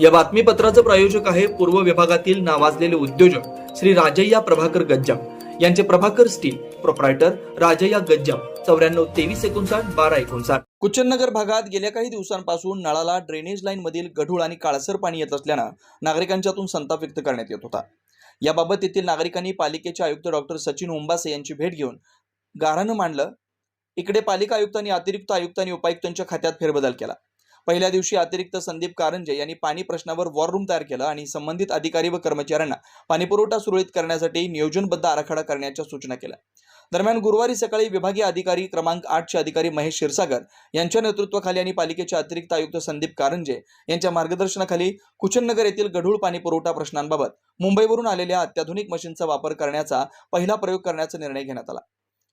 या बातमीपत्राचं प्रायोजक आहे पूर्व विभागातील नावाजलेले उद्योजक श्री राजय्या प्रभाकर गज्जाम. यांचे प्रभाकर स्टील प्रोप्रायटर राजय्या गज्जाम. चौऱ्याण्णव तेवीस एकोणसाठ बारा एकोणसाठ. कुचननगर भागात गेल्या काही दिवसांपासून नळाला ड्रेनेज लाईन मधील गढूळ आणि काळसर पाणी येत असल्यानं नागरिकांच्यातून संताप व्यक्त करण्यात येत होता. याबाबत येथील नागरिकांनी पालिकेचे आयुक्त डॉक्टर सचिन उंबासे यांची भेट घेऊन गारानं मांडलं. इकडे पालिका आयुक्तांनी अतिरिक्त आयुक्त आणि उपायुक्तांच्या खात्यात फेरबदल केला. पहिल्या दिवशी अतिरिक्त संदीप कारंजे यांनी पाणी प्रश्नावर वॉर रूम तयार केलं आणि संबंधित अधिकारी व कर्मचाऱ्यांना पाणीपुरवठा सुरळीत करण्यासाठी नियोजनबद्ध आराखडा करण्याच्या सूचना केल्या. दरम्यान गुरुवारी सकाळी विभागीय अधिकारी क्रमांक आठचे अधिकारी महेश क्षीरसागर यांच्या नेतृत्वाखाली आणि पालिकेचे अतिरिक्त आयुक्त संदीप कारंजे यांच्या मार्गदर्शनाखाली कुचननगर येथील गढूळ पाणी पुरवठा प्रश्नांबाबत मुंबईवरून आलेल्या अत्याधुनिक मशीनचा वापर करण्याचा पहिला प्रयोग करण्याचा निर्णय घेण्यात आला.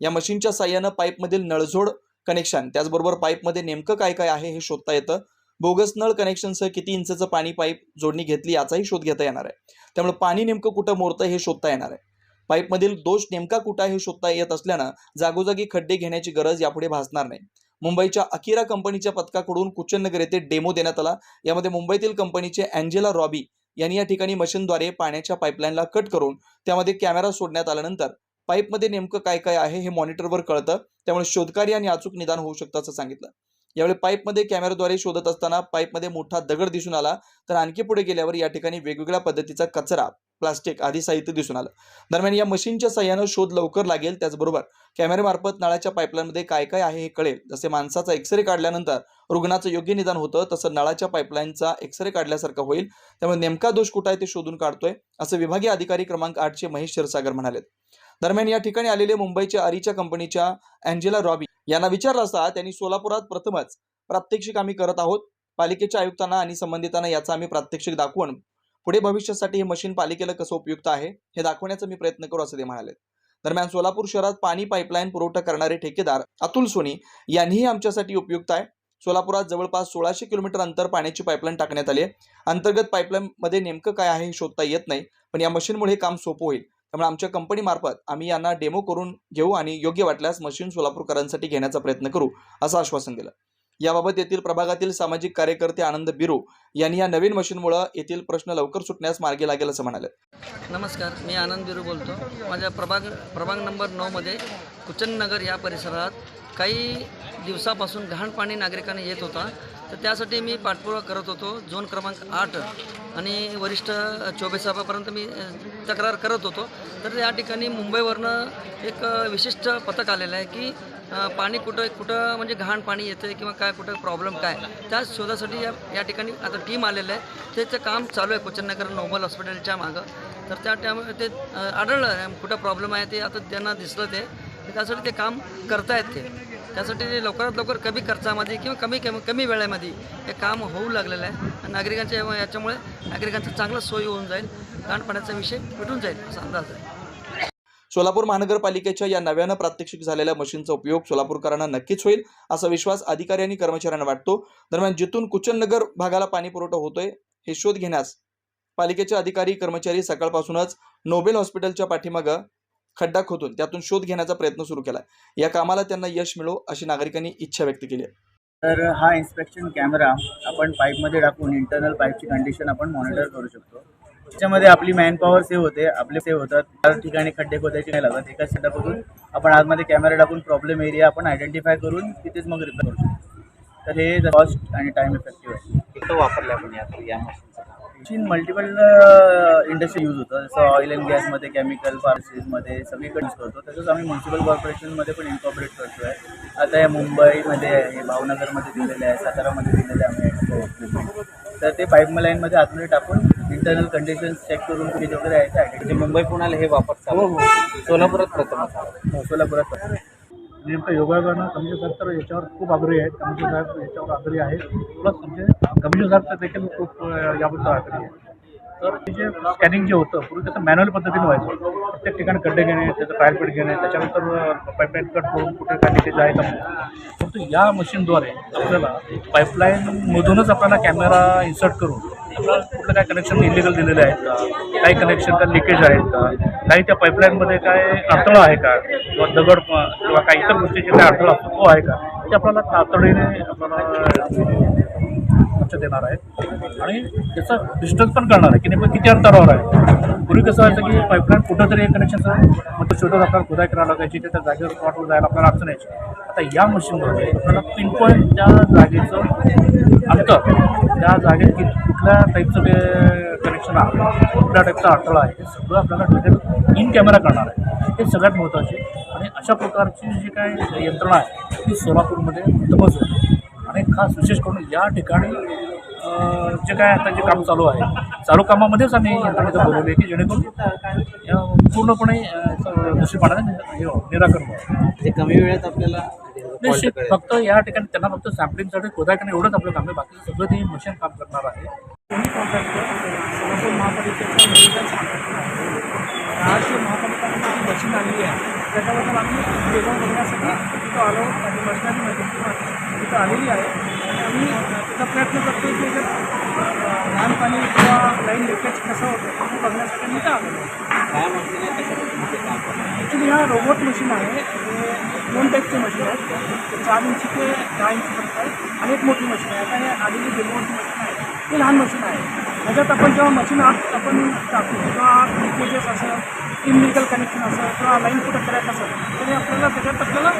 या मशीनच्या साह्यानं पाईपमधील नळजोड कनेक्शन त्याचबरोबर पाईपमध्ये नेमकं काय काय आहे हे शोधता येतं. बोगस नळ कनेक्शनसह किती इंचचं पाणी पाईप जोडणी घेतली याचाही शोध घेता येणार आहे. त्यामुळे पाणी नेमकं कुठं मोरतं हे शोधता येणार आहे. पाईपमधील दोष नेमका कुठं आहे हे शोधता येत असल्यानं जागोजागी खड्डे घेण्याची गरज यापुढे भासणार नाही. मुंबईच्या अकिरा कंपनीच्या पथकाकडून कुचननगर येथे डेमो देण्यात आला. यामध्ये मुंबईतील कंपनीचे अँजेला रॉबी यांनी या ठिकाणी मशीनद्वारे पाण्याच्या पाईपलाईनला कट करून त्यामध्ये कॅमेरा सोडण्यात आल्यानंतर पाईपमध्ये नेमकं काय काय आहे हे मॉनिटरवर कळतं. त्यामुळे शोधकार्य आणि अचूक निदान होऊ शकतं असं सांगितलं. यावेळी पाईपमध्ये कॅमेराद्वारे शोधत असताना पाईपमध्ये मोठा दगड दिसून आला. तर आणखी पुढे गेल्यावर या ठिकाणी वेगवेगळ्या पद्धतीचा कचरा प्लास्टिक आदी साहित्य दिसून आलं. दरम्यान या मशीनच्या सहाय्यानं शोध लवकर लागेल. त्याचबरोबर कॅमेऱ्यामार्फत नळाच्या पाईपलाईनमध्ये काय काय आहे हे कळेल. जसे माणसाचा एक्सरे काढल्यानंतर रुग्णाचं योग्य निदान होतं तसं नळाच्या पाईपलाईनचा एक्सरे काढल्यासारखं होईल. त्यामुळे नेमका दोष कुठं आहे ते शोधून काढतोय असं विभागीय अधिकारी क्रमांक आठचे महेश क्षीरसागर म्हणाले दरम्यान या ठिकाणी आलेले मुंबईच्या अरीच्या कंपनीच्या अँजेला रॉबी यांना विचारलं असता त्यांनी सोलापुरात प्रथमच प्रात्यक्षिक आम्ही करत आहोत. पालिकेच्या आयुक्तांना आणि संबंधितांना याचं आम्ही प्रात्यक्षिक दाखवून पुढे भविष्यासाठी हे मशीन पालिकेला कसं उपयुक्त आहे हे दाखवण्याचा मी प्रयत्न करू असं ते म्हणाले दरम्यान सोलापूर शहरात पाणी पाईपलाईन पुरवठा करणारे ठेकेदार अतुल सोनी यांनीही आमच्यासाठी उपयुक्त आहे. सोलापुरात जवळपास सोळाशे किलोमीटर अंतर पाण्याची पाईपलाईन टाकण्यात आली आहे. अंतर्गत पाईपलाईन मध्ये नेमकं काय आहे हे शोधता येत नाही पण या मशीनमुळे हे काम सोपं होईल. त्यामुळे आमच्या कंपनीमार्फत आम्ही यांना डेमो करून घेऊ आणि योग्य वाटल्यास मशीन सोलापूरकरांसाठी घेण्याचा प्रयत्न करू असं आश्वासन दिलं. याबाबत येथील प्रभागातील सामाजिक कार्यकर्ते आनंद बिरू यांनी या नवीन मशीनमुळे येथील प्रश्न लवकर सुटण्यास मार्गी लागेल असं म्हणाले. नमस्कार मी आनंद बिरू बोलतो. माझ्या प्रभाग प्रभाग नंबर नऊमध्ये कुचननगर या परिसरात काही दिवसापासून घाण पाणी नागरिकांना येत होता. तर त्यासाठी मी पाठपुरावा करत होतो. झोन क्रमांक आठ आणि वरिष्ठ चोबेसाहेबापर्यंत मी तक्रार करत होतो. तर या ठिकाणी मुंबईवरनं एक विशिष्ट पथक आलेलं आहे की पाणी कुठं कुठं म्हणजे घाण पाणी येतं किंवा काय कुठं प्रॉब्लेम काय त्या शोधासाठी या या ठिकाणी आता टीम आलेलं आहे. त्याचं काम चालू आहे कुचननगर नोबल हॉस्पिटलच्या मागं. तर त्या त्यामुळे ते आढळलं आहे, कुठं प्रॉब्लेम आहे ते आता त्यांना दिसलं ते. त्यासाठी ते काम करतायत ते. त्यासाठी ते लवकरात लवकर कमी खर्चामध्ये किंवा कमी कमी कमी वेळेमध्ये हे काम होऊ लागलेलं आहे. आणि नागरिकांच्या याच्यामुळे नागरिकांचं चांगलं सोयी होऊन जाईल लहानपणाचा विषय मिटून जाईल असा अंदाज आहे. सोलापूर महानगरपालिकेच्या या नव्यानं प्रात्यक्षिक झालेल्या मशीनचा उपयोग सोलापूरकरांना नक्कीच होईल असा विश्वास अधिकारी आणि कर्मचाऱ्यांना वाटतो. दरम्यान जिथून कुचननगर भागाला पाणी पुरवठा होतोय हे शोध घेण्यास पालिकेचे अधिकारी कर्मचारी सकाळपासूनच नोबेल हॉस्पिटलच्या पाठीमागं खड्डा खोदून त्यातून शोध घेण्याचा प्रयत्न सुरू केला. या कामाला त्यांना यश मिळो अशी नागरिकांनी इच्छा व्यक्त केली. आहे तर हा इन्स्पेक्शन कॅमेरा आपण पाईपमध्ये टाकून इंटरनल पाईपची कंडिशन आपण मॉनिटर करू शकतो. त्याच्यामध्ये आपली मॅन पॉवर सेव्ह होते आपले सेव्ह होतात. त्या ठिकाणी खड्डे खोदायचे नाही लागत. एका सेटअपमधून आपण आतमध्ये कॅमेरा टाकून प्रॉब्लेम एरिया आपण आयडेंटिफाय करून तिथेच मग रिपेअर करू शकतो. तर हे कॉस्ट आणि टाईम इफेक्टिव्ह आहे. वापरलं आपण या मशीन मल्टिपल इंडस्ट्री यूज होतं जसं ऑइल अँड गॅसमध्ये केमिकल फार्सिसमध्ये सगळीकडे यूज करतो तसंच आम्ही म्युन्सिपल कॉर्पोरेशनमध्ये पण इन्कॉपरेट करतो आहे आता या मुंबईमध्ये आहे भावनगरमध्ये दिलेलं आहे सातारामध्ये दिलेलं आहे आम्ही तर ते पाईप लाईनमध्ये आतमध्ये टाकून इंटरनल कंडिशन्स चेक करून किती वगैरे आहे ते म्हणजे मुंबई पुण्याला हे वापर चालू हो, आहे. सोलापुरात प्रथमच आहे. करू. सोलापुरात. नेमकं योगायोगानं कमिशन साहेब तर याच्यावर खूप आग्रही आहेत. कमिशन साहेब याच्यावर आग्रही आहेत. प्लस म्हणजे कमिशन साहेब तर देखील खूप याबद्दल आग्रही आहे तर ते जे स्कॅनिंग जे होतं पूर्वी कसं मॅन्युअल पद्धतीने व्हायचं. प्रत्येक ठिकाणी खड्डे घेणे त्याचं ट्रायल पीट घेणे त्याच्यानंतर पाईपलाईन कट करून कुठे काय लिकेज आहे का परंतु या मशीनद्वारे आपल्याला पाईपलाईनमधूनच आपल्याला कॅमेरा इन्सर्ट करून आपल्याला कुठलं काय कनेक्शन इलिगल दिलेले आहेत का काही कनेक्शन का लिकेज आहेत का? काही त्या पाईपलाईनमध्ये काय अडथळा आहे का? किंवा दगड किंवा काही इतर गोष्टीचे काय अडथळा असतो तो आहे का? ते आपल्याला तातडीने आपल्याला लक्ष देणार आहे. आणि त्याचं डिस्टन्स पण करणार आहे की नेमकं किती अंतरावर आहे. पूर्वी कसं व्हायचं की पाईपलाईन कुठंतरी कनेक्शनचं मग शोधत आपल्याला खुदाई करायला लागायची त्या जागेवर स्पॉटवर जायला आपल्याला अडचण यायची. आता या मशीनमध्ये आपल्याला पिन पॉईंट त्या जागेचं अंतर त्या जागेत कि कुठल्या टाईपचं ते कनेक्शन आहे कुठल्या टाईपचा अडथळा आहे? हे सगळं आपल्याला डिटेल इन कॅमेरा करणार आहे. हे सगळ्यात महत्त्वाचे आणि अशा प्रकारची जी काय यंत्रणा आहे ती सोलापूरमध्ये उत्तमच होते. आणि खास विशेष करून या ठिकाणी जे काय आता जे काम चालू आहे चालू कामामध्येच आम्ही यंत्रणेचं बोलवले की जेणेकरून या पूर्णपणे अं, पाण्याने हे निराकरण म्हणजे कमी वेळेत आपल्याला निश्चित फक्त या ठिकाणी त्यांना फक्त सॅम्पलिंगसाठी खोदाय करणं एवढंच आपलं काम आहे. बाकी सगळं ते मशीन काम करणार आहे. दोन्ही कॉन्ट्रॅक्टर सोलापूर महापालिकेचा महाराष्ट्र महापालिकेची जी मशीन आणली आहे त्याच्याबद्दल आम्ही वेगळं बघण्यासाठी तिथं आलो आणि मशिनरी मशीन तिथं आलेली आहे. आणि आम्ही त्याचा प्रयत्न करतो की लहान पाणी किंवा लाईन लिकेज कसं होतं बघण्यासाठी इथं आलेलो आहे. काय मशीन आहे. त्याच्यामध्ये काम करणार ॲक्च्युली हा रोबोट मशीन आहे दोन टाईपचे मशीन आहेत चार इंची ते दहा इंचपर्यंत आहे आणि एक मोठी मशीन आहे. आता हे आलेली डेमोची मशीन आहे ती लहान मशीन आहे. ह्याच्यात आपण जेव्हा मशीन आत आपण टाकू किंवा लिकेजेस असं इनलिगल कनेक्शन असं किंवा लाईन कुठं क्रॅक असेल हे आपल्याला त्याच्यात आपल्याला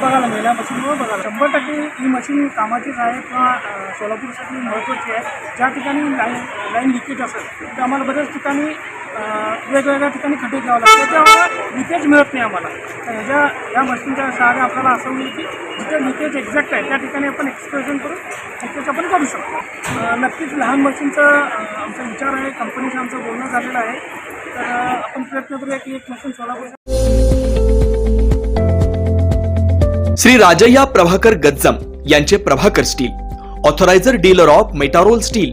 बघायला मिळेल. या मशीनमुळे बघायला शंभर टक्के ही मशीन कामाचीच आहे किंवा सोलापूरसाठी महत्त्वाची आहे. ज्या ठिकाणी लाईन लाईन लिकेज असेल तर आम्हाला बऱ्याच ठिकाणी वेगवेगळ्या ठिकाणी खड्डे घ्यावं लागतं त्यामुळे लिकेज मिळत नाही आम्हाला. तर ह्याच्या या मशीनच्या सहारे आपल्याला असं होईल की जिथे लिकेज एक्झॅक्ट आहे त्या ठिकाणी आपण एक्सप्रेशन करून लिकेज आपण करू शकतो. नक्कीच लहान मशीनचा आमचा विचार आहे कंपनीचं आमचं बोलणं झालेलं आहे. तर आपण प्रयत्न करूया की एक मशीन सोलापूर श्री राजय्या प्रभाकर गज्जम यांचे Prabhakar steel authorised dealer of Metarol steel